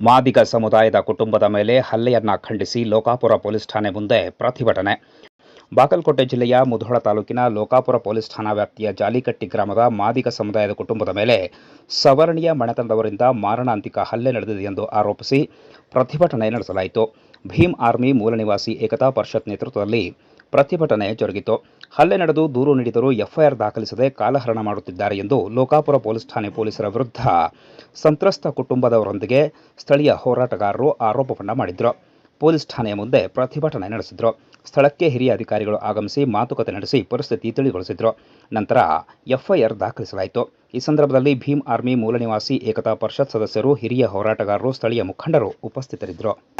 ಮಾದಿಗ ಸಮುದಾಯದ ಕುಟುಂಬದ ಮೇಲೆ ಹಲ್ಲೆಯನ್ನ ಖಂಡಿಸಿ ಲೋಕಾಪುರ ಪೊಲೀಸ್ ಠಾಣೆ ಮುಂದೆ ಪ್ರತಿಭಟನೆ. ಬಾಗಲಕೋಟೆ ಜಿಲ್ಲೆಯ ಮುಧೋಳ ತಾಲೂಕಿನ ಲೋಕಾಪುರ ಪೊಲೀಸ್ ಠಾಣಾ ವ್ಯಾಪ್ತಿಯ ಜಾಲಿಕಟ್ಟಿ ಗ್ರಾಮದ ಮಾದಿಗ ಸಮುದಾಯದ ಕುಟುಂಬದ ಮೇಲೆ ಸವರ್ಣೀಯ ಮನೆತನದವರಿಂದ ಮಾರಣಾಂತಿಕ ಹಲ್ಲೆ ನಡೆದಿದೆ ಎಂದು ಆರೋಪಿಸಿ ಪ್ರತಿಭಟನೆ ನಡೆಸಲಾಯಿತು. ಭೀಮ್ ಆರ್ಮಿ ಮೂಲ ನಿವಾಸಿ ಏಕತಾ ಪರಿಷತ್ ನೇತೃತ್ವದಲ್ಲಿ ಪ್ರತಿಭಟನೆ ಜರುಗಿತು. ಹಲ್ಲೆ ನಡೆದು ದೂರು ನೀಡಿದರೂ ಎಫ್ಐಆರ್ ದಾಖಲಿಸದೆ ಕಾಲಹರಣ ಮಾಡುತ್ತಿದ್ದಾರೆ ಎಂದು ಲೋಕಾಪುರ ಪೊಲೀಸ್ ಠಾಣೆ ಪೊಲೀಸರ ವಿರುದ್ಧ ಸಂತ್ರಸ್ತ ಕುಟುಂಬದವರೊಂದಿಗೆ ಸ್ಥಳೀಯ ಹೋರಾಟಗಾರರು ಆರೋಪವನ್ನು ಮಾಡಿದ್ರು. ಪೊಲೀಸ್ ಠಾಣೆಯ ಮುಂದೆ ಪ್ರತಿಭಟನೆ ನಡೆಸಿದ್ರು. ಸ್ಥಳಕ್ಕೆ ಹಿರಿಯ ಅಧಿಕಾರಿಗಳು ಆಗಮಿಸಿ ಮಾತುಕತೆ ನಡೆಸಿ ಪರಿಸ್ಥಿತಿ ತಿಳಿಗೊಳಿಸಿದ್ರು. ನಂತರ ಎಫ್ಐಆರ್ ದಾಖಲಿಸಲಾಯಿತು. ಈ ಸಂದರ್ಭದಲ್ಲಿ ಭೀಮ್ ಆರ್ಮಿ ಮೂಲ ನಿವಾಸಿ ಏಕತಾ ಪರಿಷತ್ ಸದಸ್ಯರು, ಹಿರಿಯ ಹೋರಾಟಗಾರರು, ಸ್ಥಳೀಯ ಮುಖಂಡರು ಉಪಸ್ಥಿತರಿದ್ದರು.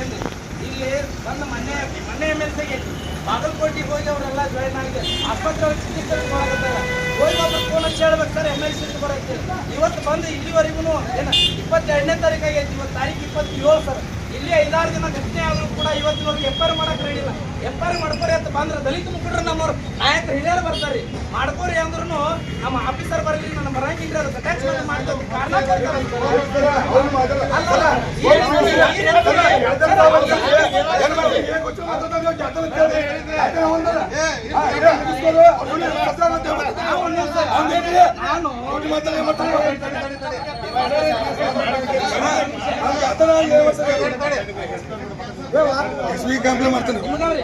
ಏನು ಇಲ್ಲಿ ಬಂದು ಮೊನ್ನೆ ಮೊನ್ನೆ ಎಂ ಎಲ್ ಸಿಗೆ ಬಾಗಲಕೋಟೆಗೆ ಹೋಗಿ ಅವರೆಲ್ಲ ಜಾಯಿನ್ ಆಗಿದೆ ಆಸ್ಪತ್ರೆ ಚಿಕಿತ್ಸೆ ಹೋಗಿ ಒಬ್ಬರು ಫೋನ್ ಹಚ್ಚಿ ಹೇಳ್ಬೇಕು, ಸರ್ ಎಂ ಎಲ್ ಸಿ ಬರೈತೆ ಇವತ್ತು ಬಂದು ಇಲ್ಲಿವರೆಗೂ ಏನು, ಇಪ್ಪತ್ತೆರಡನೇ ತಾರೀಕು ಆಗೈತಿ, ಇವತ್ತು ತಾರೀಕು ಇಪ್ಪತ್ತೇಳು ಸರ್. ಇಲ್ಲಿ ಐದಾರು ದಿನ ಘಟನೆ ಆದರೂ ಕೂಡ ಇವತ್ತಿನವರೆಗೆ ಎಫ್ಐಆರ್ ಮಾಡಕ್ಕೆ ರೆಡಿ ಇಲ್ಲ. ಎಫ್ಐಆರ್ ಮಾಡ್ಕೋರಿ ಅಂತ ಬಂದ್ರೆ ದಲಿತ ಮುಖಂಡರು ನಮ್ಮವ್ರು, ನಾಯಕರು ಹಿರಿಯರು ಬರ್ತಾರೆ. ಮಾಡ್ಕೋರಿ ಅಂದ್ರೂ ನಮ್ಮ ಆಫೀಸರ್ ಬರಲಿಲ್ಲ, ನಮ್ಮ ಬರಂಗಿಲ್ಲ ಅದು ಟ್ಯಾಕ್ಸ್ ಮಾಡ್ತಾರೆ ಕಾರಣ. ಅಲ್ಲಲ್ಲ, ಏನ್- ನಾನು ಕಂಪ್ಲೇಂಟ್ ಮಾಡ್ತಾನೆ ಮುನ್ನವ್ರಿ.